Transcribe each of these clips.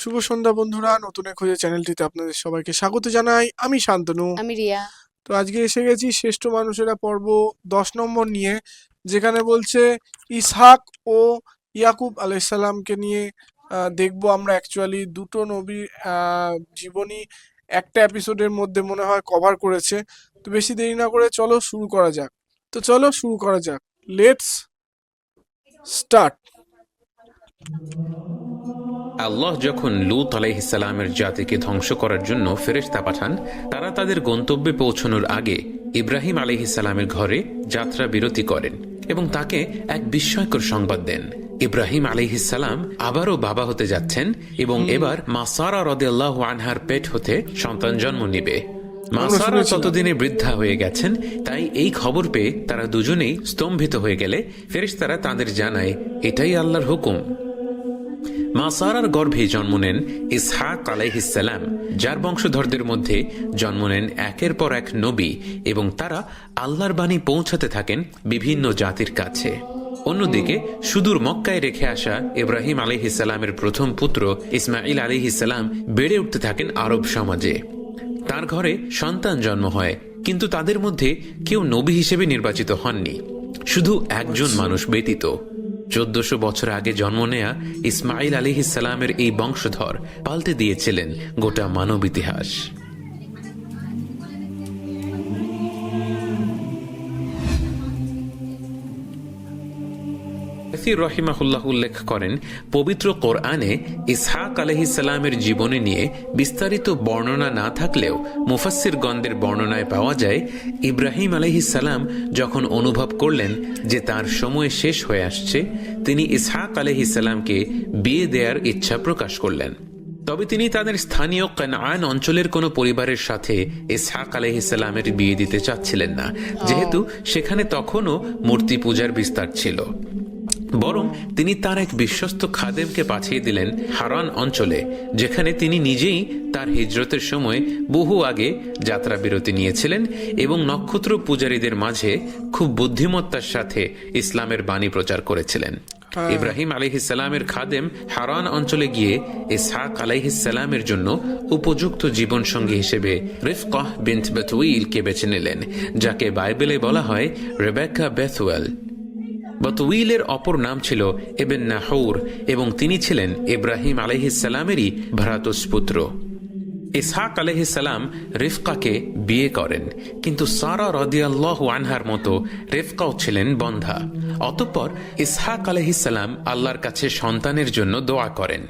শুভ সন্ধ্যা বন্ধুরা নতুন এক খোঁজে চ্যানেলটিতে আপনাদের সবাইকে স্বাগত জানাই। আমি শান্তনু। আমি রিয়া। তো আজকে এসে গেছি শ্রেষ্ঠ মানুষেরা পর্ব দশ নম্বর নিয়ে যেখানে বলছে ইসহাক ও ইয়াকুব আলাইসাল্লামকে নিয়ে দেখব আমরা অ্যাকচুয়ালি দুটো নবীর জীবনী একটা এপিসোডের মধ্যে মনে হয় কভার করেছে। তো বেশি দেরি না করে চলো শুরু করা যাক। তো চলো শুরু করা যাক। লেটস স্টার্ট আল্লাহ যখন লুত আলাইহিসালামের জাতিকে ধ্বংস করার জন্য ফেরেশতা পাঠান তারা তাদের গন্তব্যে পৌঁছানোর আগে ইব্রাহিম আলাইহিসালামের ঘরে যাত্রা বিরতি করেন এবং তাকে এক বিস্ময়কর সংবাদ দেন। ইব্রাহিম আলাইহিসালাম আবারও বাবা হতে যাচ্ছেন এবং এবার মাসারা রদেল্লাহ আনহার পেট হতে সন্তান জন্ম নিবে। মাসারা। ততদিনে বৃদ্ধা হয়ে গেছেন তাই এই খবর পেয়ে তারা দুজনেই স্তম্ভিত হয়ে গেলে ফেরেশতারা তাদের জানায় এটাই আল্লাহর হুকুম। মা সারার গর্ভে জন্ম নেন ইসহাক আলাইহিসাল্লাম যার বংশধরদের মধ্যে জন্ম নেন একের পর এক নবী এবং তারা আল্লাহর বাণী পৌঁছাতে থাকেন বিভিন্ন জাতির কাছে। অন্যদিকে সুদূর মক্কায় রেখে আসা ইব্রাহিম আলিহিসাল্লামের প্রথম পুত্র ইসমাইল আলিহিসাল্লাম বেড়ে উঠতে থাকেন আরব সমাজে। তার ঘরে সন্তান জন্ম হয়, কিন্তু তাদের মধ্যে কেউ নবী হিসেবে নির্বাচিত হননি, শুধু একজন মানুষ ব্যতীত। চোদ্দশো বছর আগে জন্ম নেয়া ইসমাইল আলিহিসাল্লামের এই বংশধর পাল্টে দিয়েছিলেন গোটা মানব ইতিহাস। কাসির রহিমাহুল্লাহ উল্লেখ করেন, পবিত্র কোরআনে ইসহাক আলহিসাল্লামের জীবনী নিয়ে বিস্তারিত বর্ণনা না থাকলেও মুফাসির গন্ধের বর্ণনায় পাওয়া যায়, ইব্রাহিম আলহিসাল্লাম যখন অনুভব করলেন যে তার সময় শেষ হয়ে আসছে, তিনি ইসহাক আলহিসাল্লামকে বিয়ে দেওয়ার ইচ্ছা প্রকাশ করলেন। তবে তিনি তাদের স্থানীয় কানান অঞ্চলের কোনো পরিবারের সাথে ইসহাক আলহিসাল্লামের বিয়ে দিতে চাচ্ছিলেন না, যেহেতু সেখানে তখনও মূর্তি পূজার বিস্তার ছিল। বরং তিনি তার এক বিশ্বস্ত খাদেমকে পাঠিয়ে দিলেন হারান অঞ্চলে যেখানে তিনি নিজেই তার হিজরতের সময় বহু আগে যাত্রা বিরতি নিয়েছিলেন এবং নক্ষত্র পূজারীদের মাঝে খুব বুদ্ধিমত্তার সাথে ইসলামের বাণী প্রচার করেছিলেন। ইব্রাহিম আলহিসাল্লামের খাদেম হারান অঞ্চলে গিয়ে ইসহাক আলাইহিসাল্লামের জন্য উপযুক্ত জীবনসঙ্গী হিসেবে রিফকাহ বিন্ত বেথুইলকে বেছে নিলেন যাকে বাইবেলে বলা হয় রেবেকা বেথুয়েল। বতউইলের অপর নাম ছিল এবেন নাহৌর এবং তিনি ছিলেন ইব্রাহিম আলহিসাল্লামেরই ভ্রাতস পুত্র ইসহাক আলহিসাল্লাম রিফকাকে বিয়ে করেন, কিন্তু সারা রদিয়াল্লাহ আনহার মতো রেফকাও ছিলেন বন্ধা। অতঃপর ইসহাক আলহিসাল্লাম আল্লাহর কাছে সন্তানের জন্য দোয়া করেন।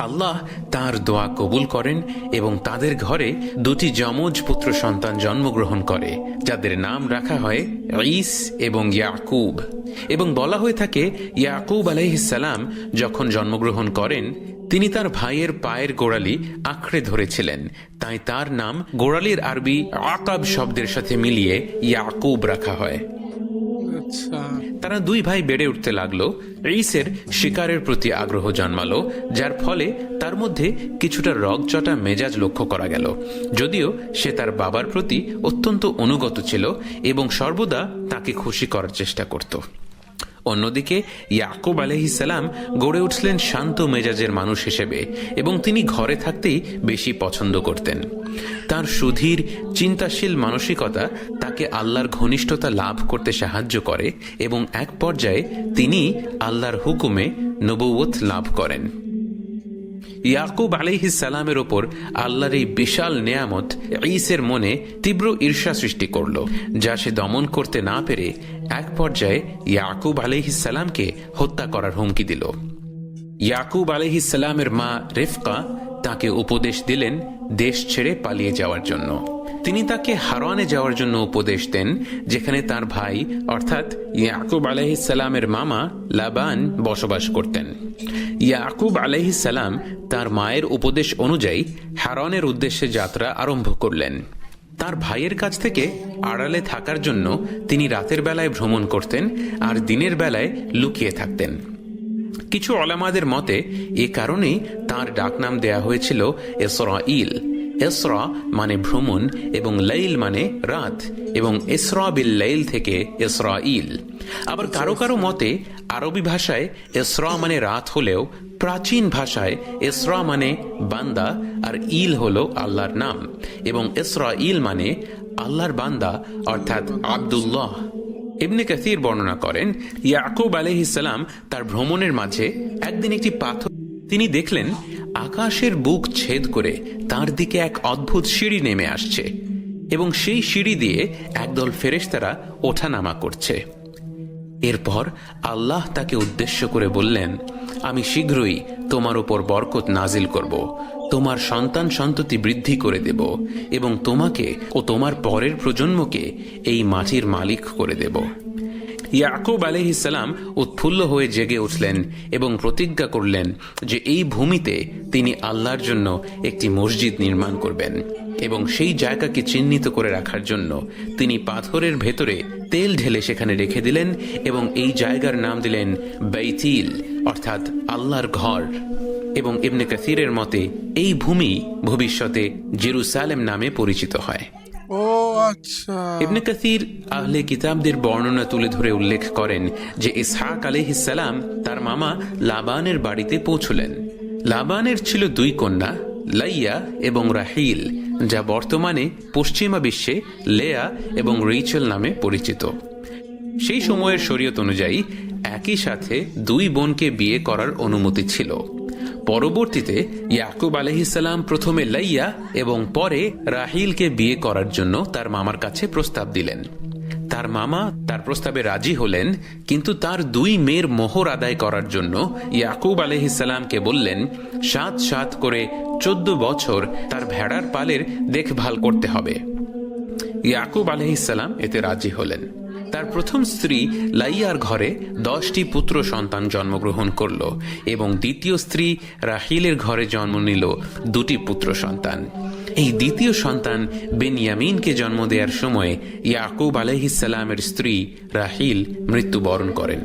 আল্লাহ তার দোয়া কবুল করেন এবং তাদের ঘরে দুটি যমজ পুত্র সন্তান জন্মগ্রহণ করে, যাদের নাম রাখা হয় ঈস এবং ইয়াকুব। এবং বলা হয়ে থাকে, ইয়াকুব আলাইহিসাল্লাম যখন জন্মগ্রহণ করেন, তিনি তার ভাইয়ের পায়ের গোড়ালি আঁকড়ে ধরেছিলেন। তাই তার নাম গোড়ালির আরবি আকাব শব্দের সাথে মিলিয়ে ইয়াকুব রাখা হয়। আচ্ছা। তারা দুই ভাই বেড়ে উঠতে লাগল। রিসের শিকারের প্রতি আগ্রহ জন্মালো, যার ফলে তার মধ্যে কিছুটা রগচটা মেজাজ লক্ষ্য করা গেল। যদিও সে তার বাবার প্রতি অত্যন্ত অনুগত ছিল এবং সর্বদা তাকে খুশি করার চেষ্টা করত। অন্যদিকে, ইয়াকুব আলহিসাল্লাম গড়ে উঠলেন শান্ত মেজাজের মানুষ হিসেবে এবং তিনি ঘরে থাকতেই বেশি পছন্দ করতেন। তার সুধীর, চিন্তাশীল মানসিকতা তাকে আল্লাহর ঘনিষ্ঠতা লাভ করতে সাহায্য করে এবং এক পর্যায়ে তিনি আল্লাহর হুকুমে নবৌত লাভ করেন। ইয়াকুব আলিহিসালামের ওপর আল্লাহর এই বিশাল নেয়ামত ঈসের মনে তীব্র ঈর্ষা সৃষ্টি করল, যা সে দমন করতে না পেরে এক পর্যায়ে ইয়াকুব আলিহিসালামকে হত্যা করার হুমকি দিল। ইয়াকুব আলিহিসালামের মা রেফকা তাকে উপদেশ দিলেন দেশ ছেড়ে পালিয়ে যাওয়ার জন্য। তিনি তাকে হারানে যাওয়ার জন্য উপদেশ দেন, যেখানে তার ভাই, অর্থাৎ ইয়াকুব আলাইহিসালামের মামা লাবান বসবাস করতেন। ইয়াকুব আলাইহিসালাম তার মায়ের উপদেশ অনুযায়ী হারানের উদ্দেশ্যে যাত্রা আরম্ভ করলেন। তার ভাইয়ের কাছ থেকে আড়ালে থাকার জন্য তিনি রাতের বেলায় ভ্রমণ করতেন আর দিনের বেলায় লুকিয়ে থাকতেন। কিছু অলামাদের মতে, এ কারণেই তার ডাকনাম দেয়া হয়েছিল এসরাইল এসরা মানে ভ্রমণ এবং লাইল মানে রাত এবং এসরা বিল লাইল থেকে এসরা ইল আবার কারও কারও মতে, আরবি ভাষায় এসরা মানে রাত হলেও প্রাচীন ভাষায় এসরা মানে বান্দা আর ইল হলো আল্লাহর নাম এবং এসরা ইল মানে আল্লাহর বান্দা অর্থাৎ আব্দুল্লাহ। ইবনে কাসির বর্ণনা করেন, ইয়াকুব আলহিসাল্লাম তার ভ্রমণের মাঝে একদিন একটি পাথর তিনি দেখলেন আকাশের বুক ছেদ করে তার দিকে এক অদ্ভুত সিঁড়ি নেমে আসছে এবং সেই সিঁড়ি দিয়ে একদল ফেরেশতারা ওঠানামা করছে। এরপর আল্লাহ তাকে উদ্দেশ্য করে বললেন, আমি শীঘ্রই তোমার ওপর বরকত নাজিল করব, তোমার সন্তান সন্ততি বৃদ্ধি করে দেব এবং তোমাকে ও তোমার পরের প্রজন্মকে এই মাটির মালিক করে দেব। ইয়াকুব আলহিসাল্লাম উৎফুল্ল হয়ে জেগে উঠলেন এবং প্রতিজ্ঞা করলেন যে এই ভূমিতে তিনি আল্লাহর জন্য একটি মসজিদ নির্মাণ করবেন এবং সেই জায়গাকে চিহ্নিত করে রাখার জন্য তিনি পাথরের ভেতরে তেল ঢেলে সেখানে রেখে দিলেন এবং এই জায়গার নাম দিলেন বেইতিল, অর্থাৎ আল্লাহর ঘর। এবং ইবনে কাসিরের মতে এই ভূমি ভবিষ্যতে জেরুসালেম নামে পরিচিত হয়। আচ্ছা। ইবনে কাসির আহলে কিতাবদের বর্ণনা তুলে ধরে উল্লেখ করেন যে ইসহাক তার মামা লাবানের বাড়িতে পৌঁছলেন। লাবানের ছিল দুই কন্যা, লাইয়া এবং রাহিল, যা বর্তমানে পশ্চিমা বিশ্বে লেয়া এবং রিচেল নামে পরিচিত। সেই সময়ের শরীয়ত অনুযায়ী একই সাথে দুই বোনকে বিয়ে করার অনুমতি ছিল। পরবর্তীতে ইয়াকুব আলহিসাল্লাম প্রথমে লাইয়া এবং পরে রাহিলকে বিয়ে করার জন্য তার মামার কাছে প্রস্তাব দিলেন। তার মামা তার প্রস্তাবে রাজি হলেন, কিন্তু তার দুই মেয়ের মোহর আদায় করার জন্য ইয়াকুব আলহিসাল্লামকে বললেন, সাত সাত করে চোদ্দ বছর তার ভেড়ার পালের দেখভাল করতে হবে। ইয়াকুব আলহিসাল্লাম এতে রাজি হলেন। তার প্রথম স্ত্রী লাইয়ার ঘরে দশটি পুত্র সন্তান জন্মগ্রহণ করল এবং দ্বিতীয় স্ত্রী রাহিলের ঘরে জন্ম নিল দুটি পুত্র সন্তান। এই দ্বিতীয় সন্তান বেনিয়ামিনকে জন্ম দেওয়ার সময় ইয়াকুব আলহিসাল্লামের স্ত্রী রাহিল মৃত্যুবরণ করেন।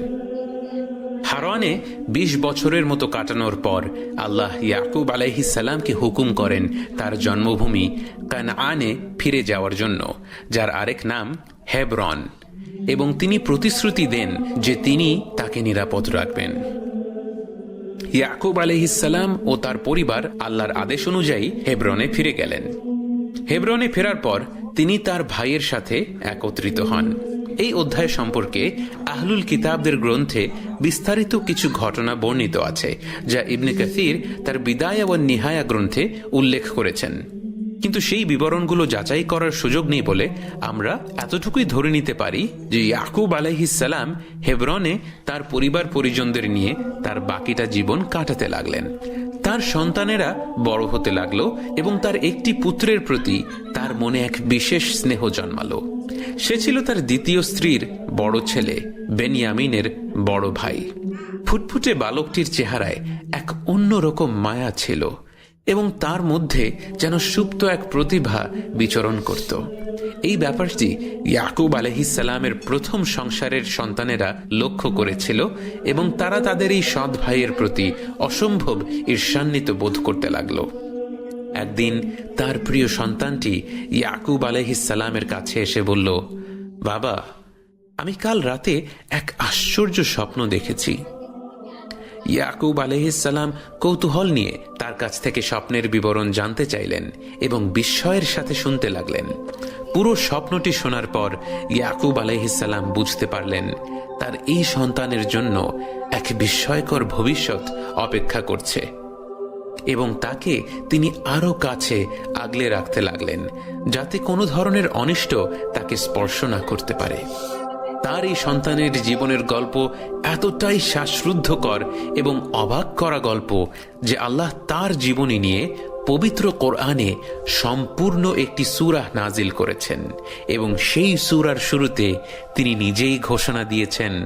হারানে ২০ বছরের মতো কাটানোর পর আল্লাহ ইয়াকুব আলাইহিসাল্লামকে হুকুম করেন তার জন্মভূমি কানআনে ফিরে যাওয়ার জন্য, যার আরেক নাম হেবরন। এবং তিনি প্রতিশ্রুতি দেন যে তিনি তাকে নিরাপদ রাখবেন। ইয়াকুব আলহিসাল্লাম ও তার পরিবার আল্লাহর আদেশ অনুযায়ী হেব্রনে ফিরে গেলেন। হেব্রনে ফেরার পর তিনি তার ভাইয়ের সাথে একত্রিত হন। এই অধ্যায় সম্পর্কে আহলুল কিতাবদের গ্রন্থে বিস্তারিত কিছু ঘটনা বর্ণিত আছে, যা ইবনে কাসির তার বিদায় ও নিহায়া গ্রন্থে উল্লেখ করেছেন। কিন্তু সেই বিবরণগুলো যাচাই করার সুযোগ নেই বলে আমরা এতটুকুই ধরে নিতে পারি যে ইয়াকুব আলাইহিসাল্লাম হেব্রনে তার পরিবার পরিজনদের নিয়ে তার বাকিটা জীবন কাটাতে লাগলেন। তার সন্তানেরা বড় হতে লাগল এবং তার একটি পুত্রের প্রতি তার মনে এক বিশেষ স্নেহ জন্মালো। সে ছিল তার দ্বিতীয় স্ত্রীর বড় ছেলে, বেনিয়ামিনের বড় ভাই। ফুটফুটে বালকটির চেহারায় এক অন্যরকম মায়া ছিল। এবং তার মধ্যে যেন সুপ্ত এক প্রতিভা বিচরণ করত। এই ব্যাপারটি ইয়াকুব আলহিসাল্লামের প্রথম সংসারের সন্তানেরা লক্ষ্য করেছিল এবং তারা তাদের এই সৎ ভাইয়ের প্রতি অসম্ভব ঈর্ষান্বিত বোধ করতে লাগল। একদিন তার প্রিয় সন্তানটি ইয়াকুব আলহিসাল্লামের কাছে এসে বলল, বাবা, আমি কাল রাতে এক আশ্চর্য স্বপ্ন দেখেছি। ইয়াকুব আলহিসাল্লাম কৌতূহল নিয়ে তার কাছ থেকে স্বপ্নের বিবরণ জানতে চাইলেন এবং বিস্ময়ের সাথে শুনতে লাগলেন। পুরো স্বপ্নটি শোনার পর ইয়াকুব আলহিসাল্লাম বুঝতে পারলেন তার এই সন্তানের জন্য এক বিস্ময়কর ভবিষ্যৎ অপেক্ষা করছে এবং তাকে তিনি আরও কাছে আগলে রাখতে লাগলেন যাতে কোনো ধরনের অনিষ্ট তাকে স্পর্শ না করতে পারে। তার এই সন্তানের জীবনের গল্প এতটাই শ্বাসরুদ্ধকর এবং অবাক করা গল্প যে আল্লাহ তার জীবনী নিয়ে পবিত্র কোরআনে সম্পূর্ণ একটি সুরাহ নাজিল করেছেন এবং সেই সুরার শুরুতে তিনি নিজেই ঘোষণা দিয়েছেন,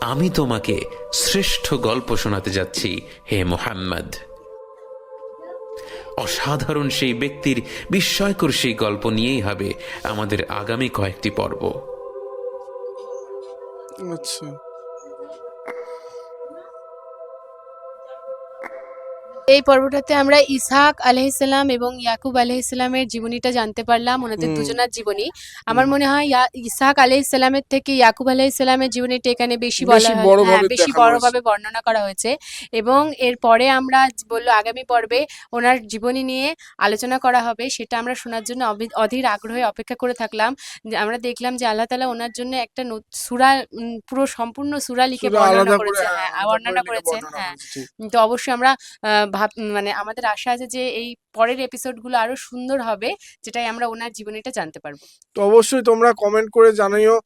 আমি তোমাকে শ্রেষ্ঠ গল্প শোনাতে যাচ্ছি, হে মোহাম্মদ। অসাধারণ সেই ব্যক্তির বিস্ময়কর সেই গল্প নিয়েই হবে আমাদের আগামী কয়েকটি পর্ব। আচ্ছা। এই পর্বটাতে আমরা ইসহাক আলহিসাল্লাম এবং ইয়াকুব আলহিসাল্লামের জীবনীটা জানতে পারলাম ওনাদের। দুজনার জীবনী। আমার মনে হয় ইসহাক আলহিসাল্লামের থেকে ইয়াকুব আলহিসাল্লামের জীবনীটা এখানে বেশি বলা বেশি বড়ভাবে হ্যাঁ বর্ণনা করা হয়েছে। এবং এরপরে আমরা বলল আগামী পর্বে ওনার জীবনী নিয়ে আলোচনা করা হবে সেটা আমরা শোনার জন্য অধীর আগ্রহে অপেক্ষা করে থাকলাম। আমরা দেখলাম যে আল্লাহ তালা ওনার জন্য একটা সূরা উম, পুরো সম্পূর্ণ সূরা লিখে বর্ণনা করেছে হ্যাঁ, হ্যাঁ আলাদা করে বর্ণনা করেছে হ্যাঁ তো অবশ্যই আমরা আহ, ভাব মানে আমাদের আশা আছে যে এই পরের এপিসোডগুলো আরও সুন্দর হবে যেটাই আমরা ওনার জীবনীটা জানতে পারব। তো অবশ্যই তোমরা কমেন্ট করে জানাইও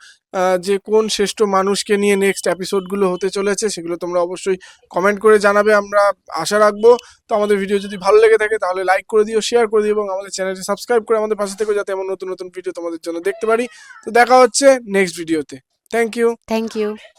যে কোন শ্রেষ্ঠ মানুষকে নিয়ে নেক্সট এপিসোডগুলো হতে চলেছে সেগুলো তোমরা অবশ্যই কমেন্ট করে জানাবে আমরা আশা রাখব। তো আমাদের ভিডিও যদি ভালো লেগে থাকে তাহলে লাইক করে দিও শেয়ার করে দিও এবং আমাদের চ্যানেলটি সাবস্ক্রাইব করে আমাদের পাশে থেকে যাতে এমন নতুন নতুন ভিডিও তোমাদের জন্য দেখতে পারি। তো দেখা হচ্ছে নেক্সট ভিডিওতে থ্যাংক ইউ থ্যাংক ইউ